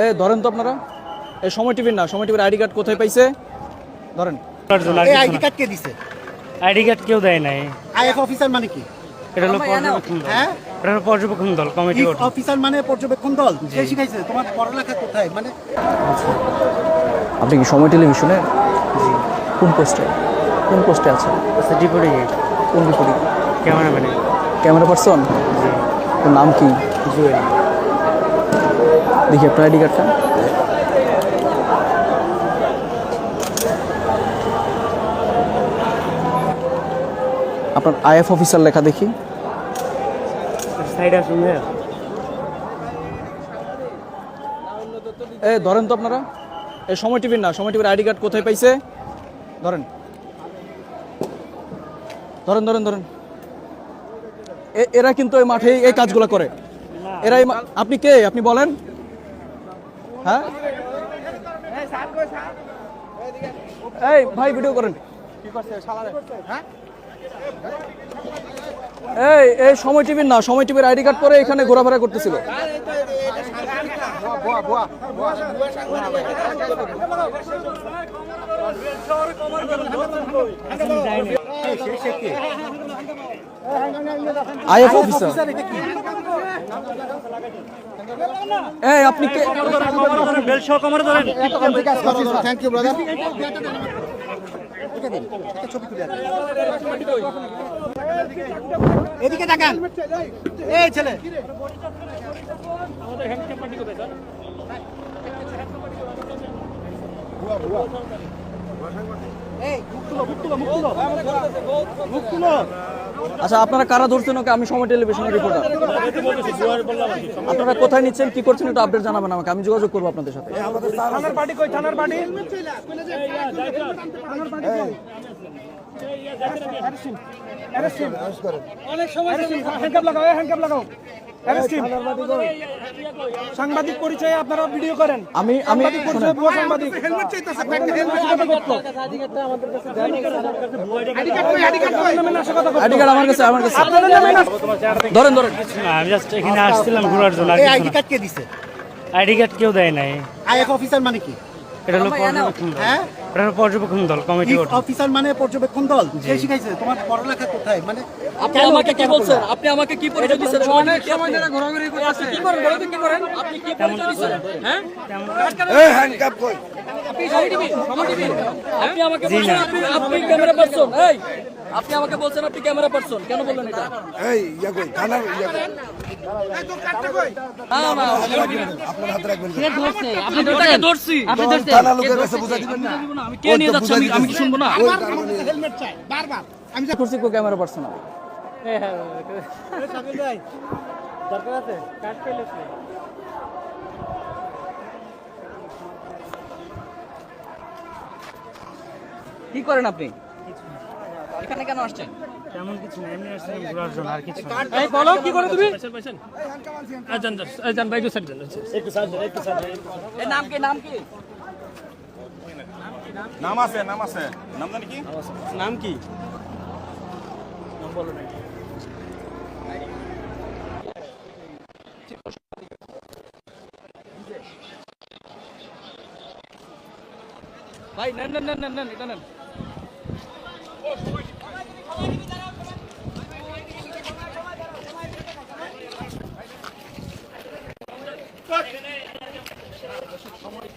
এ ধরেন তো আপনারা। এই সময় টিভির না সময় টিভির আইডি কার্ড কোথায় পাইছে? ধরেন। এই আইডি কার্ড কে দিছে? আইডি কার্ড কেউ দেয় নাই। আইএফ অফিসার মানে কি? এটা হলো পর্যবেক্ষণ দল। হ্যাঁ? এটা হলো পর্যবেক্ষণ দল কমিটি অফিসার মানে পর্যবেক্ষণ দল? কে শিখাইছে তোমার পড়ালেখা কোথায়? মানে আপনি কি সময় টেলিভিশনে? কোন পোস্টে? কোন পোস্টে আছেন? আচ্ছা ডিপুটি কোন রিপোর্টিং ক্যামেরাম্যানে ক্যামেরা পারসন নাম কি? জুয়েল। দেখি আপনার আইডি কার্ডটা আপনার আইএফ অফিসার লেখা দেখি। এ ধরেন তো আপনারা। এই সময় টিভির না সময় টিভির আইডি কার্ড কোথায় পাইছে? ধরেন। ধরেন ধরেন ধরেন। এ- এরা কিন্তু এই মাঠে এই কাজগুলো করে। এরা আপনি কে? আপনি বলেন। হ্যাঁ? এই ভাই ভিডিও করেন। এই এই সময় টিভির না, সময় টিভির আইডি কার্ড পরে এখানে ঘোরাফেরা করতেছিল। IF officer. এই আপনি কে বেল সহ কমারে ধরেন। থ্যাংক ইউ ব্রাদার এদিকে তাকান। এই ছেলে। তুলো মুখ তুলো মুখ তুলো মুখ তুলো আচ্ছা আপনারা কারা ধরছেন ওকে? আমি সময় টেলিভিশনের রিপোর্টার আপনারা কোথায় নিচ্ছেন কি করছেন একটু আপডেট জানাবেন আমাকে। আমি যোগাযোগ করব আপনাদের সাথে। থানার পার্টি কই? থানার পার্টি অনেক সময় হ্যান্ডকাপ লাগাও হ্যান্ডকাপ লাগাও। সাংবাদিক পরিচয়ে আপনারা ভিডিও করেন। আমি আমি সাংবাদিক পরিচয় ভুয়া সাংবাদিক। হেলমেট চাইতেছে একটা হেলমেট কথা করতো আইডি কার্ড কই আইডি কার্ড কই নামে নাশা কথা আইডি কার্ড আমার কাছে আমার কাছে না ধরেন ধরেন। আমি জাস্ট এখানে আসছিলাম ঘোরার জন্য আইডি কার্ড কে দিছে? আইডি কার্ড কেউ দেয় নাই। আইএফ অফিসার মানে কি? এটা দল হ্যাঁ? পর্যবেক্ষণ দল কমিটি অফিসার মানে পর্যবেক্ষণ দল? কে শিখাইছে? তোমার পড়ালেখা কোথায়? মানে আপনি আমাকে কি বলছেন? আপনি আমাকে কি পরিচয় দিচ্ছেন? অনেক সময় ধরে ঘোরাঘুরি করতেছে। কি করেন? বলতে কি করেন? আপনি কি পরিচয় দিচ্ছেন? হ্যাঁ? আপনি সময় টিভি সময় টিভি। আপনি আমাকে বলছেন আপনি আপনি ক্যামেরা পারসন এই। আপনি আমাকে বলছেন আপনি ক্যামেরা পারসন কেন বললেন এটা? এই ইয়া কই? থানার ইয়া কই? না না আপনার হাতে রাখবেন। আপনি ধরছি। আপনি ধরছেন? থানা লোকের কাছে বুঝা দিবেন না। আমি কে নিয়ে যাচ্ছি? আমি আমি কি শুনব না? হেলমেট চাই বারবার। আমি করছি কো ক্যামেরা পারসন কি করেন আপনি? এখানে কেন আসছেন? তেমন কিছু না এমনি আসছিলাম ঘোরার জন্য আর কিছু এই বলো কি করে তুমি? এই নাম কি নাম কি? নাম আছে নাম আছে। নাম জানি কি? নাম কি? ভাই নেন নেন নেন নেন নেন এটা নেন। সময়